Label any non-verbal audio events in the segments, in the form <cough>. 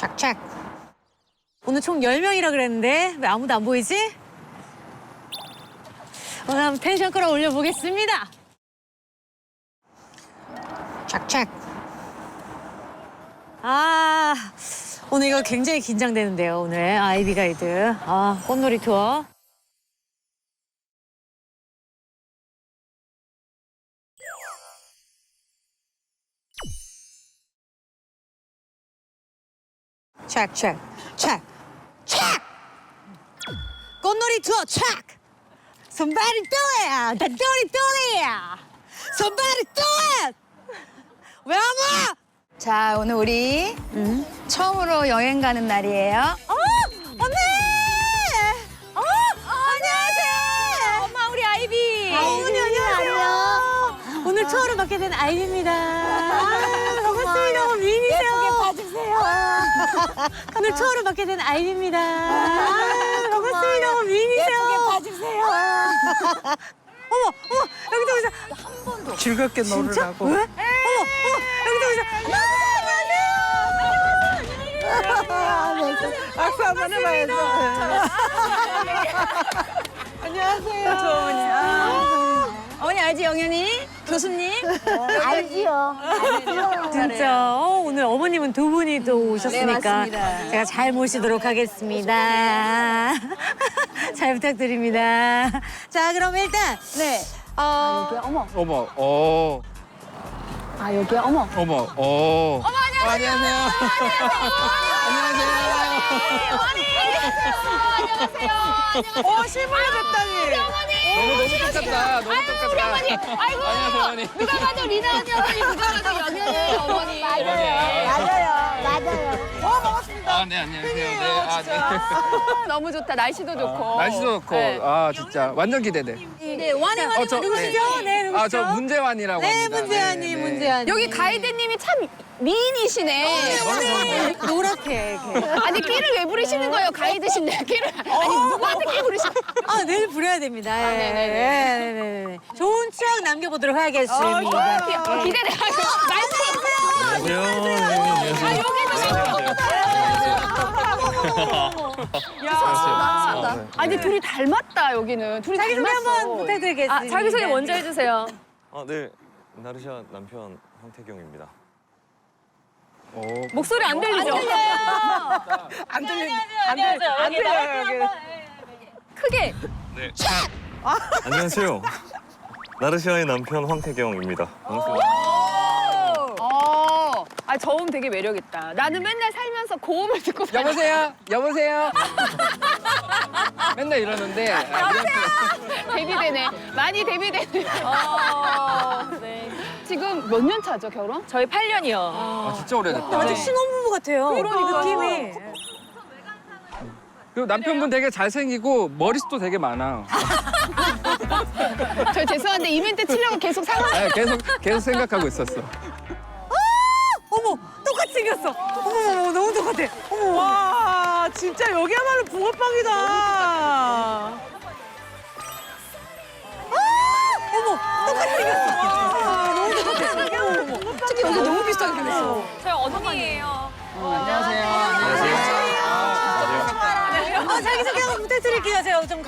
착착. 오늘 총 10명이라 그랬는데 왜 아무도 안 보이지? 오늘 한번 텐션 끌어올려 보겠습니다. 착착. 아, 오늘 이거 굉장히 긴장되는데요, 오늘. 아이비 가이드. 아, 꽃놀이 투어. 착, 착, 착, 착! 꽃놀이 투어 착! Somebody do it! 다 do it, do it! Somebody do it! 와? 자, 오늘 우리 처음으로 여행 가는 날이에요. 어! 언니! 어! 안녕하세요! 엄마, 우리 아이비! 어머니, 안녕하세요! 오늘 처음으로 맡게 된 아이비입니다. 아, 반갑습니다. 미인이세요. 예쁘게 봐주세요. <laughs> 오늘 처음으로 맡게 된 아이비입니다. 아, 반갑습니다. 미인이세요. 예쁘게 봐주세요. <laughs> 어머, 어머, 여기도 오세요. 즐겁게 놀으라고. 왜? 어머, 어머, 여기도 오세요. 안녕하세요. 박수 한번 해봐야죠. 안녕하세요. 좋으냐. 어머니 알지, 영현이? 교수님? 진짜 어, 오늘 어머님은 두 분이 또 오셨으니까 네, 맞습니다. 제가 잘 모시도록 하겠습니다. 잘 부탁드립니다. 자, 그럼 일단 네. 어, 어머. 어머, 어, 아, 여기 어머. 어머, 어. 어머, 안녕하세요. 안녕하세요. 어, 실물로 뵙다니. 너무 너무 똑같다. 너무 똑같다. 아이고 안녕하세요, 어머니. 누가 봐도 리나 언니 어머니 누가 봐도 연연이 어머니 아, 네, 안녕하세요. 네, 아, 네. 너무 좋다 날씨도 좋고 날씨도 좋고, 네. 아, 진짜 완전 기대돼. 네, 완이 완이 어, 저- 누구시죠? 네, 누구시죠? 아, 저 문재환이라고 네, 합니다. 문재환님, 네, 네. 문재환. 여기 가이드님이 참 미인이시네. 네, 노랗게 이렇게. 아니 끼를 왜 부리시는 거예요? 가이드신데 끼를. 아니 누구한테 끼 부리시는 아, 내일 부려야 됩니다. 예, 네네네. 네, 네, 네, 네. 좋은 추억 남겨보도록 하겠습니다. 어, 기대돼. 말씀 안녕하세요. 아 여기도 야, 아니 둘이 닮았다 여기는. 둘이 자기 소개 닮았어. 한번 부탁드리겠습니다. 아 자기 소개 먼저 해주세요. 아, 네. 나르샤 남편 황태경입니다. 어, 목소리 안 들리죠? 안 들리, <laughs> 안 들리, 안 들려요, 여기. 크게 네. 안녕하세요. <laughs> 나르샤의 남편 황태경입니다. 반갑습니다. 어, 아 저음 되게 매력 있다. 나는 맨날 살면서 고음을 듣고 살아. 여보세요? 여보세요? <laughs> 맨날 이러는데. 아, 우리한테- 데뷔되네. 많이 데뷔되네. 지금 몇 년 차죠 결혼? 저희 8년이요. 아, 진짜 오래됐다. 완전 신혼부부 같아요. 그러니까요. 느낌이. 그리고 남편분 되게 잘생기고 머리숱도 되게 많아. <laughs> 저 죄송한데 이벤트 치려고 계속 상황. 아, 계속 계속 생각하고 있었어. 어머, 똑같이 생겼어. 어머, 어머, 너무 똑같아. 어머, 와. 와, 진짜 여기야말로 붕어빵이다.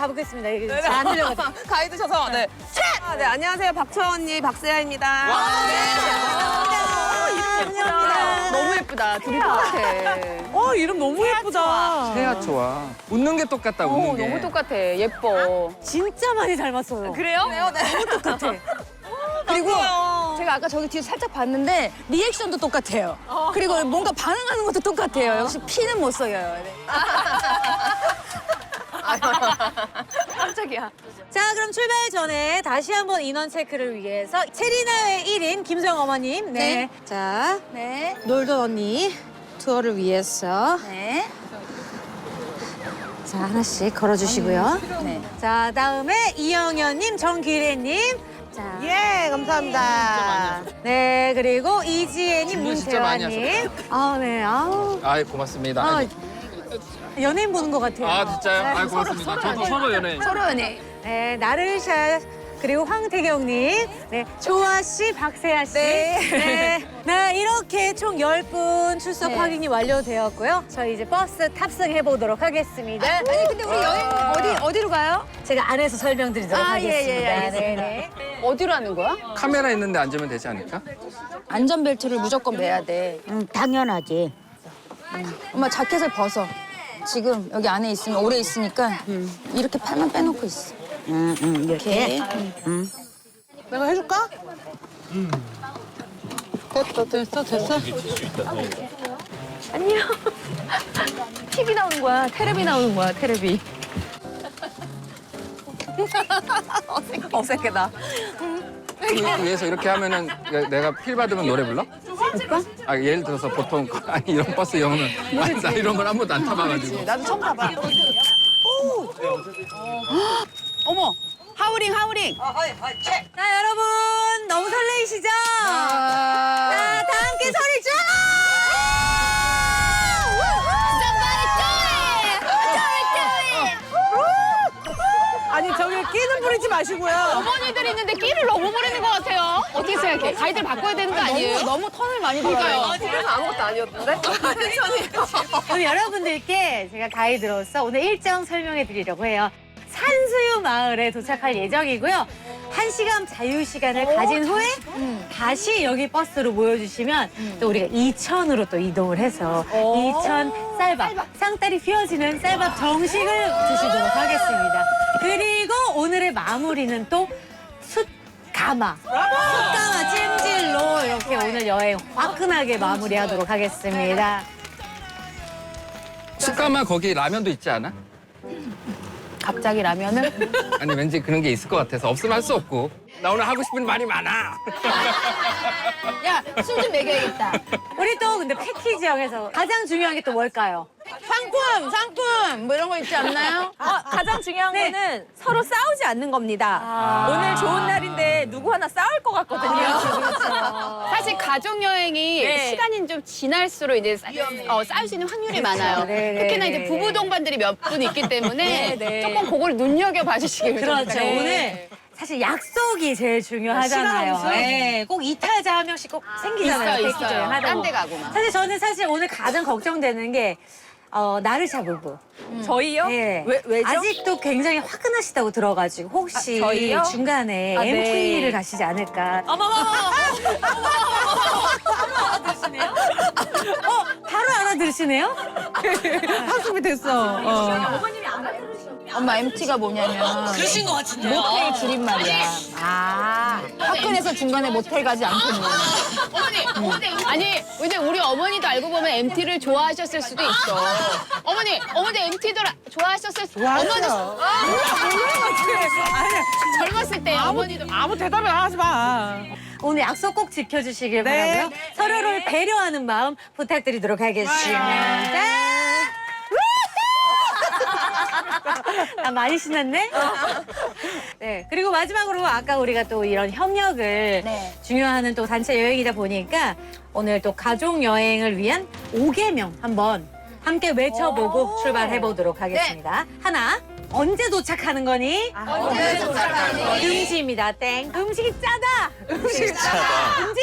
가 가보겠습니다. 이게 잘안 들려가지고. <laughs> 가이드 셔서, 네. 아, 네, 안녕하세요. 박초아 언니, 박세아입니다. 감사합니다. 너무 예쁘다. 둘이 똑같아. 어, 이름 너무 예쁘다. 태아 좋아. 웃는 게 똑같다. 웃는 어, 게. 너무 똑같아. 예뻐. 진짜 많이 닮았어요. 그래요? 너무 똑같아. <laughs> 그리고 제가 아까 저기 뒤에서 살짝 봤는데 리액션도 똑같아요. 그리고 뭔가 반응하는 것도 똑같아요. 역시 피는 못 속여요. 네. <laughs> <laughs> 깜짝이야. 자, 그럼 출발 전에 다시 한번 인원 체크를 위해서 체리나의 1인 김정 어머님. 네. 네. 자, 네. 놀던 언니 투어를 위해서 네. 자 하나씩 걸어주시고요. 네. 자 다음에 이영현님, 정기래님. 자, 예, 감사합니다. 네 그리고 이지혜님, 질문 진짜 많이 문태환님. 아 네, 아우, 아, 고맙습니다. 아, 아이고. 연예인 보는 것 같아요. 아, 진짜요? 아, 고맙습니다. 저도 서로 연예인. 서로 연애. 네, 나르샤 그리고 황태경님, 네, 조아 씨, 박세아 씨. 네. 네, 이렇게 총 10분 출석 네. 확인이 완료되었고요. 저희 이제 버스 탑승해 보도록 하겠습니다. 아 니 근데 우리 여행 어디 어디로 가요? 제가 안에서 설명드리도록 아, 예, 하겠습니다. 예, 알겠습니다. 네, 네. 어디로 하는 거야? 카메라 있는데 앉으면 되지 않을까? 안전벨트를 무조건 매야 돼. 음, 당연하지. 엄마 자켓을 벗어. 지금 여기 안에 있으면 오래 있으니까 이렇게 팔만 빼놓고 있어. 음, 음, 이렇게. 이렇게. 내가 해줄까? 됐어, 됐어, 됐어. 안녕. TV 나오는 거야. 테레비 나오는 거야. 테레비. <laughs> 어색하다. 그 위에서 이렇게 하면은 내- 내가 필 받으면 노래 불러? 아 예를 들어서 보통 아니 이런 버스 영어는 아니 나 이런 걸 한 번도 안 타봐가지고 나도 처음 봐봐. 어머, 하우링 하우링. 자, 여러분, 너무 설레이시죠? 아, 자, 다 함께 소리 질 아니, 저기 끼는 부리지 마시고요. 어머니들 있는데 끼를 너무 부리는 것 같아요. 어떻게 생각해? 가이드를 바꿔야 되는 거 아니에요? 너무 너무 턴을 많이 돌아요. 집에서 아무것도 아니었는데? 오늘 여러분들께 제가 가이드로서 오늘 일정 설명해 드리려고 해요. 산수유 마을에 도착할 예정이고요. 한 시간 자유 시간을 가진 후에 다시 여기 버스로 모여주시면 또 우리가 이천으로 또 이동을 해서 이천 쌀밥, 쌍다리 휘어지는 쌀밥 정식을 드시도록 하겠습니다. 그리고 오늘의 마무리는 또 숯가마, 숯가마 찜질로 이렇게 오늘 여행 화끈하게 마무리하도록 하겠습니다. 숯가마 거기 라면도 있지 않아? 갑자기 라면을? <laughs> 아니 왠지 그런 게 있을 것 같아서 없으면 할 수 없고 나 오늘 하고 싶은 말이 많아 야, 술 좀 먹여야겠다. 우리 또 근데 패키지형에서 가장 중요한 게 또 뭘까요? 상품, 상품 뭐 이런 거 있지 않나요? 가장 중요한 거는 서로 싸우지 않는 겁니다. 아. 오늘 좋은 날인데 누구 하나 싸울 것 같거든요. 사실 가족 여행이 네. 시간이 좀 지날수록 이제 싸, 어, 싸울 수 있는 확률이 많아요. 네, 네, 특히나 네. 이제 부부 동반들이 몇 분 있기 때문에 네, 네. 조금 그걸 눈여겨 봐주시길 그렇죠. 바랍니다. 오늘 사실 약속이 제일 중요하잖아요. 시간. 네, 꼭 이탈자 한 명씩 꼭 생기잖아요. 있어요, 있어요. 딴데. 가고 막. 사실 저는 사실 오늘 가장 걱정되는 게 어, 나르샤 부부. 저희요? 네. 왜, 왜죠? 아직도 굉장히 화끈하시다고 들어가지고 혹시 아, 저희요? 중간에 아, 네. MV를 가시지 않을까. 어, 바로 알아들으시네요? 학습이 됐어. 어. 엄마 MT가 뭐냐면 그러신 것 같은데요? 모텔 줄임말이야. 아, 화끈해서 중간에 모텔 가지 않겠네. 어머니, 아니, 근데 우리 어머니도 알고 보면 MT를 좋아하셨을 수도 있어. 어머니, 어머니 MT도 좋아하셨을 수 어머니 젊었을 때 어머니도 아무 대답을 하지 마. 오늘 약속 꼭 지켜주시길 네. 바라고요. 서로를 배려하는 마음 부탁드리도록 하겠습니다. 아, 많이 신났네? 네. 그리고 마지막으로 아까 우리가 또 이런 협력을 네. 중요하는 또 단체 여행이다 보니까 오늘 또 가족 여행을 위한 5개명 한번 함께 외쳐보고 출발해 보도록 하겠습니다. 하나. 언제 도착하는 거니? 언제 도착하니? 음식입니다. 땡. 음식이 짜다. 음식이 짜다. 은지!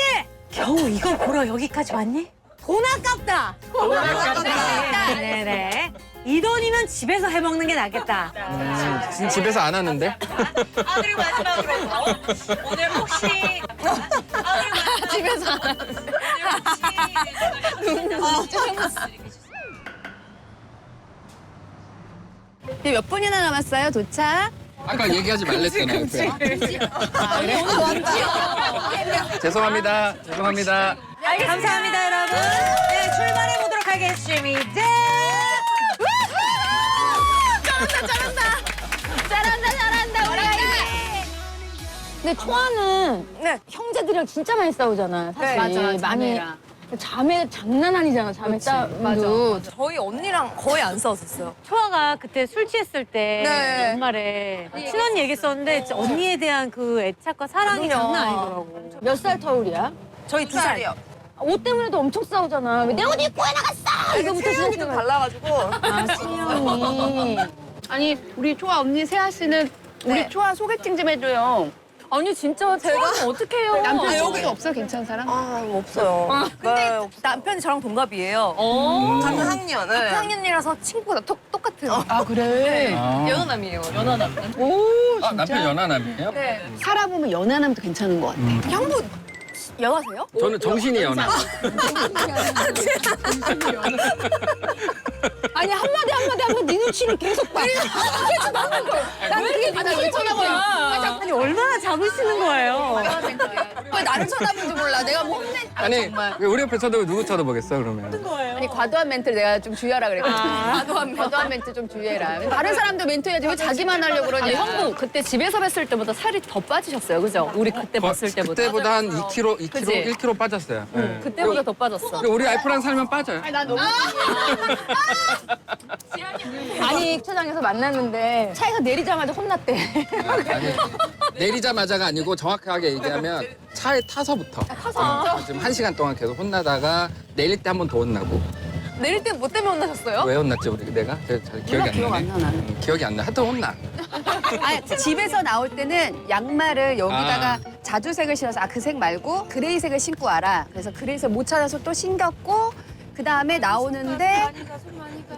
겨우 이걸 보러 여기까지 왔니? 돈 아깝다. 돈 아깝다. 네네. 이 돈이면 집에서 해 먹는 게 낫겠다. 지금, 지금 집에서 안 하는데? 아 그리고 마지막으로 오늘 혹시 <laughs> 집에서 이제 몇 분이나 남았어요, 도착? 아까 얘기하지 말랬잖아요 죄송합니다. 죄송합니다. 감사합니다 여러분. 네 출발해 보도록 하겠습니다. 근데 초아는 형제들이랑 진짜 많이 싸우잖아. 사실. 맞아, 많이. 자매랑. 자매 장난 아니잖아, 자매 싸움도. 저희 언니랑 거의 안 싸웠었어요. 초아가 그때 술 취했을 때 네. 연말에 친언니 얘기했었는데 진짜 언니에 대한 그 애착과 사랑이 그럼요. 장난 아니더라고. 몇 살 터울이야? 저희 두 살이요. 옷 때문에도 엄청 싸우잖아. 내 옷 입고 왜 나갔어? 이거부터 체형이 좀. 달라가지고. 아, 신영이. 아니 우리 초아 언니 세아 씨는 우리 네. 초아 소개팅 좀 해줘요. 아니 진짜 제가 어떡해요. 남편 여기 없어 괜찮은 사람? 아 없어요. 근데 남편이 저랑 동갑이에요. 같은 학년. 같은 학년이라서 친구가 똑, 똑같은. 아 그래. 아, 연하남이에요. 연하남. 아, 남편 연하남이에요? 네. 살아보면 연하남도 괜찮은 것 같아. 형부 연하세요? 저는 정신이 연하. 아니 한마디 한마디 하면 네 눈치를 계속 봐. 나는 그게 나왜 쳐다봐요? 아, 아니 얼마나 잡으시는 거예요? 왜 나를 쳐다보는지 몰라. 내가 뭐. 아, 아니 정말. 왜 우리 옆에 쳐다보고 누구 쳐다보겠어 그러면? 아니 과도한 멘트를 내가 좀 주의하라 그랬거든. <laughs> 과도한, 과도한 멘트 좀 주의해라. 다른 사람도 멘트 해야지 왜 자기만 하려고 그러냐. 형부 그때 집에서 뵀을 때보다 살이 더 빠지셨어요, 그죠? 우리 그때 거- 봤을 때보다. 그때보다 한 2kg, 2kg, 그치? 1kg 빠졌어요. 네. 그때보다 더 빠졌어. 근데 우리 와이프랑 살면 빠져요. 아니 주차장에서 만났는데 차에서 내리자마자 혼났대. 아니, 내리자마자가 아니고 정확하게 얘기하면 차에 타서부터. 타서. 지금 한 시간 동안 계속 혼나다가 내릴 때 한 번 더 혼나고. 내릴 때 뭐 때문에 혼나셨어요? 왜 혼났지 우리 내가? 잘 기억이 안 기억 나네. 안 나, 나는. 음, 기억이 안 나. 하여튼 혼나. <laughs> 아니 집에서 나올 때는 양말을 여기다가 아. 자주색을 신어서 아 그 색 말고 그레이색을 신고 와라. 그래서 그레이색 못 찾아서 또 신겼고 그 다음에 나오는데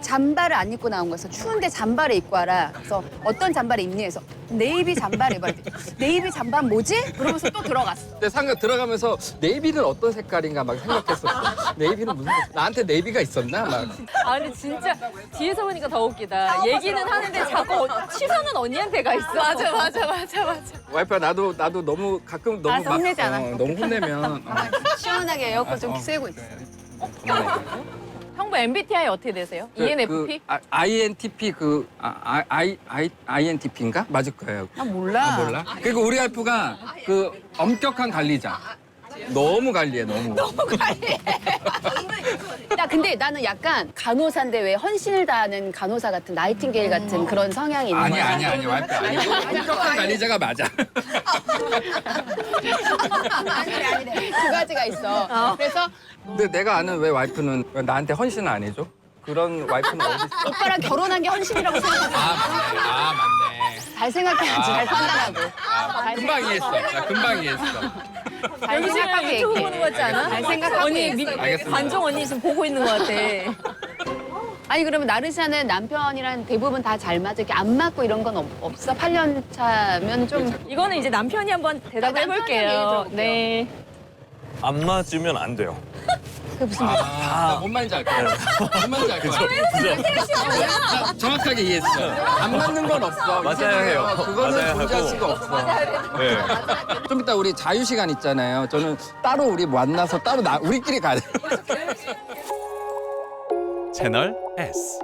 잠바를 안 입고 나온 거였어. 추운데 잠바를 입고 와라. 그래서 어떤 잠바를 입니 해서 네이비 잠바를 입어야 돼. 네이비 잠바 뭐지? 그러면서 또 들어갔어. 근데 상가 들어가면서 네이비는 어떤 색깔인가 막 생각했었어. 네이비는 무슨 색깔? 나한테 네이비가 있었나? 막. 아니 진짜 뒤에서 보니까 더 웃기다. 얘기는 하는데 자꾸 어- 시선은 언니한테 가 있어. 맞아 맞아 맞아 맞아. 와이프야 나도 나도 너무 가끔 너무 알았어, 혼내지 않아. 어, 너무 혼내면 어, 시원하게 에어컨 좀 어. 쐬고 있어. 혼내. 형부 MBTI 어떻게 되세요? 그, ENFP? 그, 아, INTP 그 아, I, I, INTP인가? 맞을 거예요. 나 몰라. 아, 몰라? 그리고 우리 와이프가 그 엄격한 관리자. 너무 관리해, 너무. 야, 근데 나는 약간 간호사인데 왜 헌신을 다하는 간호사 같은 나이팅게일 같은 그런 성향이 있는 아니 거야. 아니 아니 와이프 아니고 엄격한 관리자가 맞아. 아니래, 아니래. 두 가지가 있어. 그래서 근데 내가 아는 왜 와이프는 왜 나한테 헌신을 안 해줘? 그런 와이프는 어디 있어? 오빠랑 결혼한 게 헌신이라고 생각하지. 아 맞네, 아 맞네. 잘 생각해야지, 잘 판단하고. 아, 금방 이해했어. 나 금방 이해했어. 잘 생각하고 유튜브 얘기해. 보는 거 같지 않아? 잘 생각하고 언니. 미, 알겠습니다. 관종 언니 지금 보고 있는 거 같아. 아니, 그러면 나르샤는 남편이랑 대부분 다 잘 맞아. 이렇게 안 맞고 이런 건 없, 없어? 8년 차면 좀. 이거는 이제 남편이 한번 대답을 아, 남편이 얘기 해볼게요. 들어볼게요. 네. 안 맞으면 안 돼요. 그게 무슨 아, 나뭔 말인지 알 거야. 뭔 말인지 알 거야. 나 정확하게 이해했어. 안 맞는 건 없어. 세상에 해요. 그거는 존재할 하고. 수가 없어. 네. 좀 이따 우리 자유 시간 있잖아요. 저는 따로 우리 만나서 따로 나 우리끼리 돼. 채널 S.